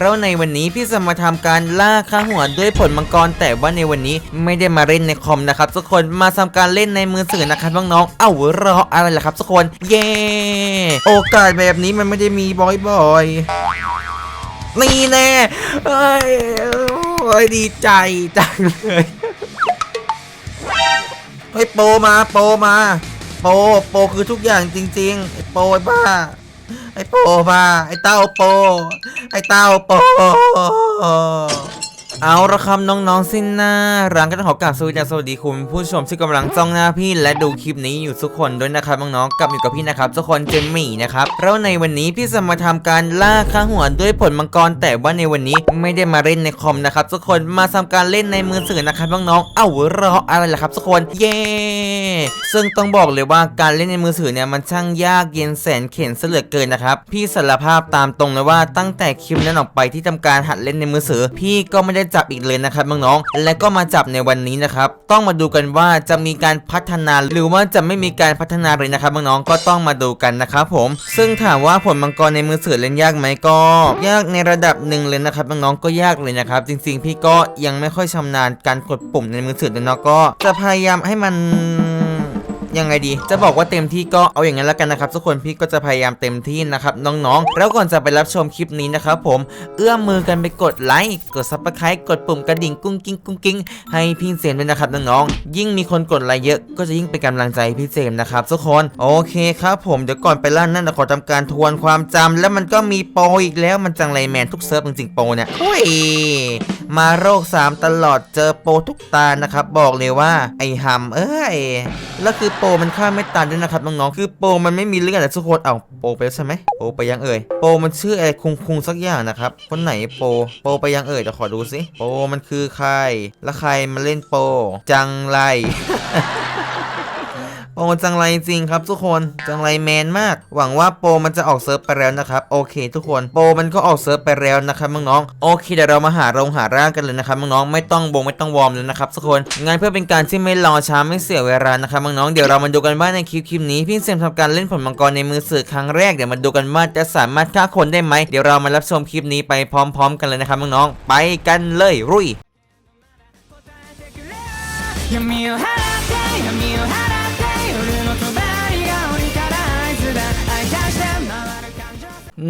แล้วในวันนี้พี่จะมาทำการล่าข้าหัวด้วยผลมังกร แต่ว่าในวันนี้ไม่ได้มาเล่นในคอมนะครับทุกคนมาทำการเล่นในมือถือนะครับน้องๆเอ้ารออะไรล่ะครับทุกคนเย้โอกาสแบบนี้มันไม่ได้มีบ่อยๆนี่แน่เอ้ยโอ้ยดีใจจังเลยเฮ้ยโปมาโปมา โปโปคือทุกอย่างจริง ๆ โปไอ้บ้า ไอ้โปมาไอ้เต้าโป ไอ้เต้าโป เอาละคำน้องๆสิ้นหน้ารังก็ต้องขอกราบสวัสดีคุณ ผู้ชมที่กำลังจ้องหน้าพี่และดูคลิปนี้อยู่ทุกคนด้วยนะครับน้องๆกลับอยู่กับพี่นะครับทุกคนเจมมี่นะครับแล้วในวันนี้พี่จะมาทำการล่าข้าหัวด้วยผลมังกรแต่ว่าในวันนี้ไม่ได้มาเล่นในคอมนะครับทุกคนมาทำการเล่นในมือถือนะครับน้องๆเอ้ารออะไรล่ะครับทุกคนเย้ซึ่งต้องบอกเลยว่าการเล่นในมือถือเนี่ยมันช่างยากเย็นแสนเข็นเสลือเกินนะครับพี่สารภาพตามตรงเลยว่าตั้งแต่คลิปนั้นออกไปที่ทำการหัดเล่นในมือถือพี่ก็ไม่ได้จับอีกเลยนะครับน้องๆและก็มาจับในวันนี้นะครับต้องมาดูกันว่าจะมีการพัฒนาหรือว่าจะไม่มีการพัฒนาเลยนะครับน้องๆก็ต้องมาดูกันนะครับผม ซึ่งถามว่าผลมังกรในมือถือเล่นยากไหมก็ ยากในระดับหนึ่งเลยนะครับน้องๆก็ยากเลยนะครับ จริงๆ พี่ก็ยังไม่ค่อยชำนาญการกดปุ่มในมือถือเลยเนาะก็จะพยายามให้มัน ยังไงดี จะบอกว่าเต็มที่ก็เอาอย่างนั้นแล้วกันนะครับทุกคนพี่ก็จะพยายามเต็มที่นะครับน้องๆ แล้วก่อนจะไปรับชมคลิปนี้นะครับผมเอื้อมมือกันไปกดไลค์กดซับสไครต์กดปุ่มกระดิ่งกุ้งกิ้งกุ้งกิ้งให้พี่เซมด้วยนะครับน้องๆยิ่งมีคนกดไลค์เยอะก็จะยิ่งเป็นกำลังใจพี่เซมนะครับทุกคนโอเคครับผมเดี๋ยวก่อนไปล่านั่นขอทำการทวนความจำแล้วมันก็มีโปรอีกแล้วมันจังไรแมนทุกเซิร์ฟจริงๆโปรเนี่ยโอ้ยมาโรค 3 ตลอดเจอโปรทุกตานะครับบอกเลยว่าไอ้หำเอ้ยแล้วคือโปรมันฆ่าไม่ตายด้วยนะครับน้องๆ คือโปรมันไม่มีเลือดอะทุกคนเอาโปรไปแล้วใช่ไหมโปรไปยังเอ่ย โปรมันชื่ออะไรคุงคุงสักอย่างนะครับ คนไหนโปรโปรไปยังเอ่ยจะขอดูสิ โปรมันคือใคร แล้วใครมาเล่นโปรจังไร โอ้จังไรจริงครับทุกคน จังไรแมนมาก หวังว่าโปรมันจะออกเซิร์ฟไปแล้วนะครับ โอเค ทุกคน โปรมันก็ออกเซิร์ฟไปแล้วนะครับน้องๆ โอเคเดี๋ยวเรามาหาโรงหาร่างกันเลยนะครับน้องๆ ไม่ต้องบงไม่ต้องวอร์มเลยนะครับทุกคน งั้นเพื่อเป็นการที่ไม่รอช้าไม่เสียเวลานะครับน้องๆ เดี๋ยวเรามาดูกันว่าในคลิปคลิปนี้พี่เซมทำการเล่นผลมังกรในมือสื่อครั้งแรก เดี๋ยวมาดูกันว่าจะสามารถฆ่าคนได้ไหม เดี๋ยวเรามารับชมคลิปนี้ไปพร้อม ๆ กันเลยนะครับน้องๆ ไปกันเลยรุ่ย 闇を払って闇を払って夜の帳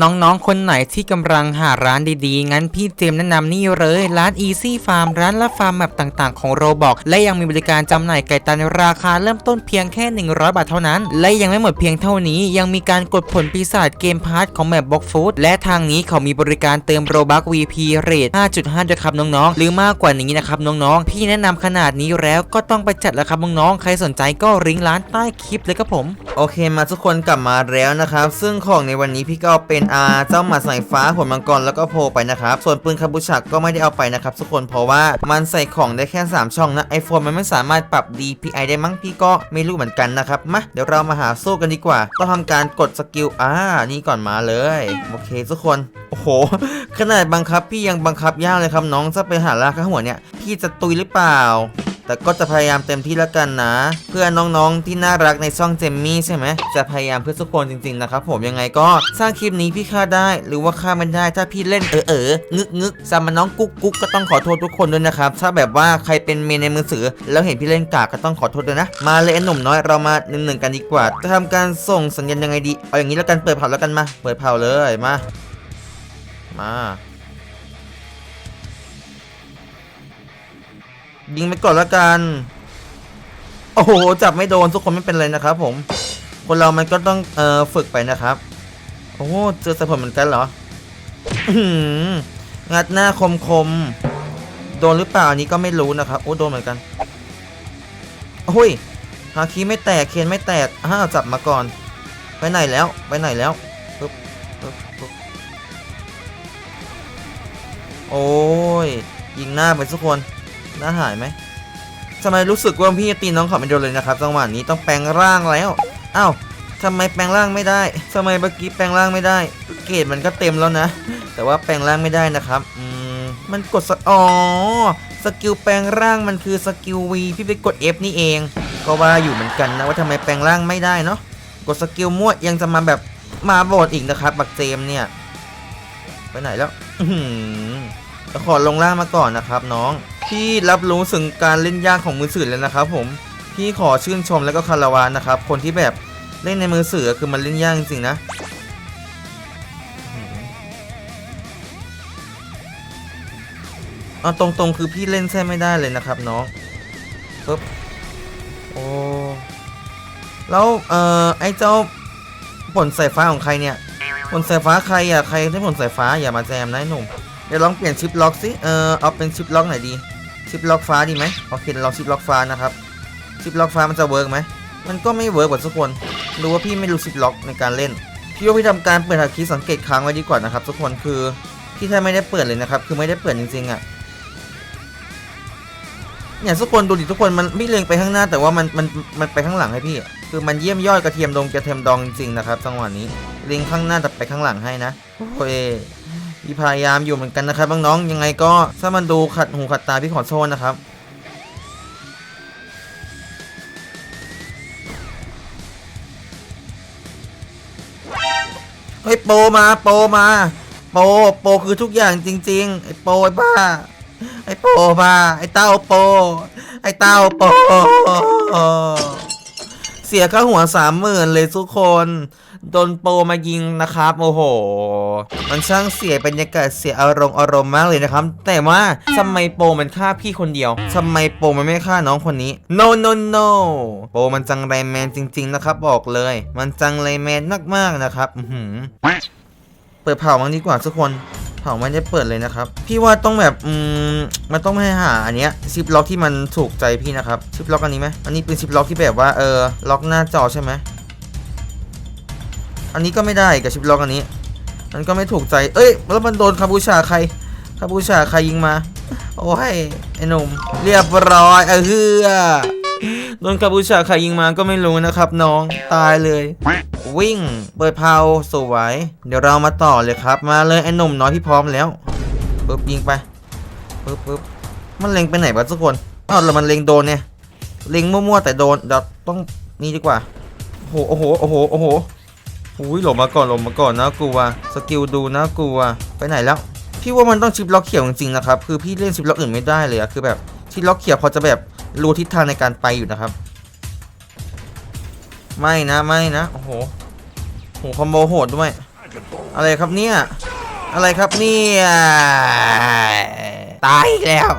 น้องๆ คนไหนที่กำลังหาร้านดีๆ งั้นพี่เจมแนะนำนี่เลย ร้าน Easy Farm ร้านรับฟาร์มแบบต่างๆ ของโรบอกและยังมีบริการจำหน่ายไก่ตันราคาเริ่มต้นเพียงแค่ 100 บาทเท่านั้น และยังไม่หมดเพียงเท่านี้ ยังมีการกดผลปีศาจเกมพาร์ทของแบบบ็อกฟูดและทางนี้เขามีบริการเติมโรบัก VP เรท5.5ด้วยครับน้องๆ หรือมากกว่านี้นะครับน้องๆ พี่แนะนำขนาดนี้แล้วก็ต้องไปจัดแล้วครับน้องๆ ใครสนใจก็ริงก์ร้านใต้คลิปเลยครับผม โอเคมาทุกคนกลับมาแล้วนะครับ ซึ่งของในวันนี้พี่ก็เอาเป็นอาเจ้าหมาสายฟ้าผลมังกรแล้วก็โพไปนะครับ ส่วนปืนคาบูชักก็ไม่ได้เอาไปนะครับทุกคนเพราะว่ามันใส่ของได้แค่ 3 ช่องนะไอโฟนมันไม่สามารถปรับ DPI ได้มั้งพี่ก็ไม่รู้เหมือนกันนะครับมาเดี๋ยวเรามาหาสู้กันดีกว่า ต้องทำการกดสกิลอ่านี่ก่อนมาเลยโอเคทุกคนโอ้โห ขนาดบังคับพี่ยังบังคับยากเลยครับน้องจะไปหาลากข้าหัวเนี่ยพี่จะตุยหรือเปล่า แต่ก็จะพยายามเต็มที่แล้วกันนะ เพื่อน้องๆที่น่ารักในช่องเจมมี่ใช่ไหมจะพยายามเพื่อทุกคนจริงๆนะครับผมยังไงก็สร้างคลิปนี้พี่ฆ่าได้ หรือว่าฆ่าไม่ได้ถ้าพี่เล่นเออเอองึกงึกสามาน้องกุ๊กกุ๊กก็ต้องขอโทษทุกคนด้วยนะครับถ้าแบบว่าใครเป็นเมนในมือถือแล้วเห็นพี่เล่นกากก็ต้องขอโทษด้วยนะ มาเลยหนุ่มน้อยเรามาหนึ่งหนึ่งๆกันดีกว่าจะทำการส่งสัญญาณยังไงดีเอาอย่างนี้แล้วกันเปิดเผาแล้วกันมา เปิดเผาเลยมา มา ยิงไปก่อนล้วกัน โอ้โห จับไม่โดนทุกคนไม่เป็นไรนะครับผม คนเรามันก็ต้องเอ่อฝึกไปนะครับ โอ้โหเจอสะพลเหมือนกันเหรองัดหน้าคมคม โดนหรือเปล่าอันนี้ก็ไม่รู้นะครับ โอ้โดนเหมือนกันโอ้ยฮาคีไม่แตกเคนไม่แตกอ้าวจับมาก่อน ไปไหนแล้ว ไปไหนแล้วปึ๊บปึ๊บปึ๊บโอ้ย ยิงหน้าไปทุกคน น้าหายไหมทำไมรู้สึกว่าพี่จะตีน้องเขาไม่โดนเลยนะครับจังหวะนี้ต้องแปลงร่างแล้วอ้าวทำไมแปลงร่างไม่ได้ทำไมเมื่อกี้แปลงร่างไม่ได้ เกรดมันก็เต็มแล้วนะ แต่ว่าแปลงร่างไม่ได้นะครับอืมมันกดสอ๋อสกิลแปลงร่างมันคือสกิล V พี่ไปกด F นี่เอง ก็ว่าอยู่เหมือนกันนะว่าทำไมแปลงร่างไม่ได้เนาะกดสกิลมั่วยังจะมาแบบมาโบดอีกนะครับบักเจมเนี่ย ไปไหนแล้ว อื อหือแต่ขอลงล่างมาก่อนนะครับ น้อง พี่รับรู้ถึงการเล่นยากของมือสื่อแล้วนะครับ ผมพี่ขอชื่นชมแล้วก็คารวะนะครับ คนที่แบบเล่นในมือสื่อคือมันเล่นยากจริงๆนะเอาตรงๆ คือพี่เล่นแท้ไม่ได้เลยนะครับ น้องปึ๊บโอ้แล้วเอ่อไอ้เจ้าผลสายฟ้าของใครเนี่ย ผลสายฟ้าใครอะใครได้ผลสายฟ้าอย่ามาแจมนะหนุ่ม ดี๋ยวลองเปลี่ยนชิปล็อกสิเออเอาเป็นชิปล็อกไหนดีชิปล็อกฟ้าดีไหมโอเคลองชิปล็อกฟ้านะครับชิปล็อกฟ้ามันจะเวิร์กไหมมันก็ไม่เวิร์กกว่าทุกคนรู้ว่าพี่ไม่รู้ชิปล็อกในการเล่นพี่ว่าพี่ทำการเปิดหาคีสังเกตค้างไว้ดีกว่านะครับทุกคนคือพี่แทบไม่ได้เปิดเลยนะครับคือไม่ได้เปิดจริงๆอะเนี่ยทุกคนดูดิทุกคนมันไม่เล็งไปข้างหน้าแต่ว่ามันมันมันไปข้างหลังให้พี่ คือมันเยี่ยมยอดกระเทียมดงกระเทียมดองจริงๆนะครับจังหวะนี้ลิงข้างหน้าแต่ไปข้างหลังให้นะโอ้ย พี่พยายามอยู่เหมือนกันนะครับน้องๆยังไงก็ถ้ามันดูขัดหูขัดตาพี่ขอโทษนะครับเฮ้ยโปมาโปมาโปโปคือทุกอย่างจริงๆไอ้โปไอ้บ้าไอ้โปมาไอ้เต้าโป ไอ้เต้าโป เสียค่าหัวสามหมื่นเลยทุกคน โดนโปรมายิงนะครับโอ้โห มันช่างเสียบรรยากาศเสียอารมณ์อารมณ์มากเลยนะครับ แต่ว่าทำไมโปรมันฆ่าพี่คนเดียวทำไมโปรมันไม่ฆ่าน้องคนนี้ no no no โปรมันจังไรแมนจริง ๆ นะครับบอกเลย มันจังไรแมนมากๆนะครับอืเปิดเผามันดีกว่าทุกคนเผาไม่ได้เปิดเลยนะครับ พี่ว่าต้องแบบอืมมันต้องให้หาอันเนี้ยซิปล็อกที่มันถูกใจพี่นะครับซิปล็อกอันนี้ไหมอันนี้เป็นซิปล็อกที่แบบว่าเออล็อกหน้าจอใช่ไหม อันนี้ก็ไม่ได้กับชิปล็อกอันนี้มันก็ไม่ถูกใจ เอ้ย แล้วมันโดนคาบูชาใครคาบูชาใครยิงมา โอ้ยไอ้หนุ่มเรียบร้อยเออเฮือโดนคาบูชาใครยิงมาก็ไม่รู้นะครับ น้องตายเลย วิ่งเปิดเพาสวย เดี๋ยวเรามาต่อเลยครับ มาเลยไอ้หนุ่มน้อยพี่พร้อมแล้วปึ๊บยิงไปปึ๊บปึ๊บมันเล็งไปไหนวะทุกคนอ้าวแล้วมันเล็งโดนเนี่ยเล็งมั่วๆแต่โดนเดี๋ยวต้องนี่ดีกว่าโอ้โหโอ้โหโอ้โหโอ้โห อุ้ยหลบมาก่อนหลบมาก่อนนะกลัวสกิลดูนะกลัวไปไหนแล้วพี่ว่ามันต้องชิปล็อกเขียวจริงๆนะครับคือพี่เล่นชิปล็อกอื่นไม่ได้เลยอะคือแบบชิปล็อกเขียวพอจะแบบรู้ทิศทางในการไปอยู่นะครับ ไม่นะไม่นะโอ้โหโหคอมโบโหดด้วย อะไรครับเนี่ยอะไรครับเนี่ยตายอีกแล้ว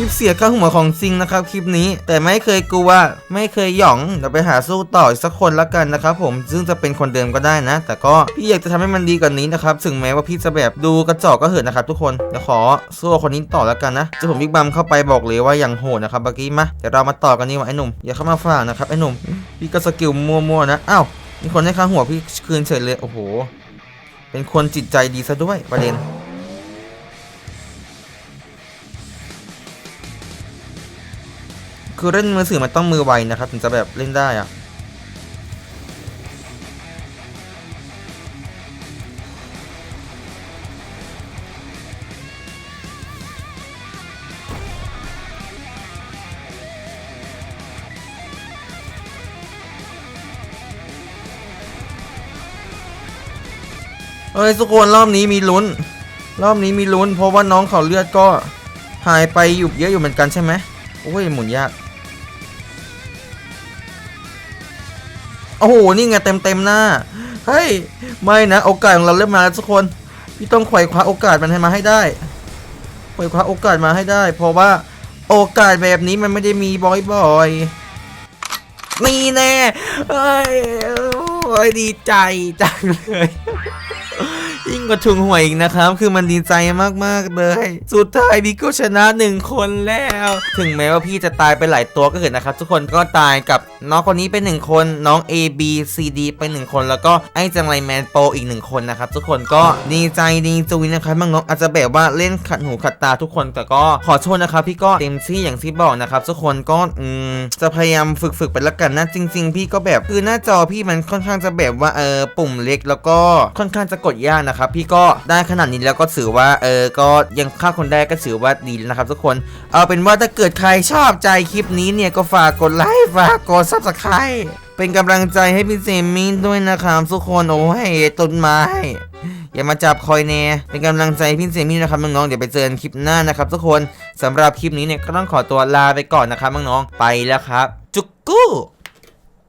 ลิปเสียค่าหัวของจริงนะครับคลิปนี้แต่ไม่เคยกลัวไม่เคยหยองเดี๋ยวไปหาสู้ต่ออีกสักคนละกันนะครับผมซึ่งจะเป็นคนเดิมก็ได้นะ แต่ก็พี่อยากจะทำให้มันดีกว่านี้นะครับถึงแม้ว่าพี่จะแบบดูกระจอกก็เหินนะครับทุกคนเดี๋ยวขอสู้คนนี้ต่อแล้วกันนะจะผมบิ๊กบัมเข้าไปบอกเลยว่าอย่างโหดนะครับเมื่อกี้มาเดี๋ยวเรามาต่อกันนี่ว่าไอ้หนุ่มอย่าเข้ามาฝ่านะครับไอ้หนุ่มพี่ก็สกิลมั่วๆนะอ้าวมีคนให้ค่าหัวพี่คืนเฉยเลยโอ้โห เป็นคนจิตใจดีซะด้วยประเด็น คือเล่นมือถือมันต้องมือไวนะครับ ถึงจะแบบเล่นได้อะเอ้ยทุกคนรอบนี้มีลุ้น รอบนี้มีลุ้น เพราะว่าน้องเขาเลือดก็หายไปอยู่เยอะอยู่เหมือนกันใช่ไหมโอ้ยหมุนยาก โอ้โห นี่ไงเต็มเต็มหน้า เฮ้ย ไม่นะ โอกาสของเราเริ่มมาแล้วทุกคน พี่ต้องไขว่คว้าโอกาสมันให้มาให้ได้ ไขว่คว้าโอกาสมาให้ได้ เพราะว่าโอกาสแบบนี้มันไม่ได้มีบ่อยๆนี่แน่เฮ้ยโอ้ยดีใจจังเลย กว่าถุงหวยอีกนะครับ คือมันดีใจมากๆเลย สุดท้ายพี่ก็ชนะหนึ่งคนแล้ว ถึงแม้ว่าพี่จะตายไปหลายตัวก็เห็นนะครับ ทุกคนก็ตายกับน้องคนนี้ไปหนึ่งคนน้อง A B C D ไปหนึ่งคน แล้วก็ไอ้จังไรแมนโปอีกหนึ่งคนนะครับ ทุกคนก็ดีใจดีจุยนะครับบางน้องอาจจะแบบว่าเล่นขัดหูขัดตาทุกคนแต่ก็ขอโทษนะครับ พี่ก็เต็มที่อย่างที่บอกนะครับ ทุกคนก็อืมจะพยายามฝึกฝึกๆไปละกันนะจริง ๆ พี่ก็แบบคือหน้าจอพี่มันค่อนข้างจะแบบว่าเออปุ่มเล็ก แล้วก็ค่อนข้างจะกดยากนะครับพี่พี่ก็ได้ขนาดนี้แล้วก็ถือว่าเออก็ยังฆ่าคนได้ก็ถือว่าดีแล้วนะครับทุกคนเอาเป็นว่าถ้าเกิดใครชอบใจคลิปนี้เนี่ยก็ฝากกดไลค์ฝากกดซับสไครต์เป็นกำลังใจให้พี่เซมินด้วยนะครับทุกคนโอ้ยต้นไม้อย่ามาจับคอยแน่เป็นกำลังใจให้พี่เซมี่นะครับน้องๆเดี๋ยวไปเจอกันคลิปหน้านะครับทุกคนสำหรับคลิปนี้เนี่ยก็ต้องขอตัวลาไปก่อนนะครับน้องๆไปแล้วครับ จุกกู้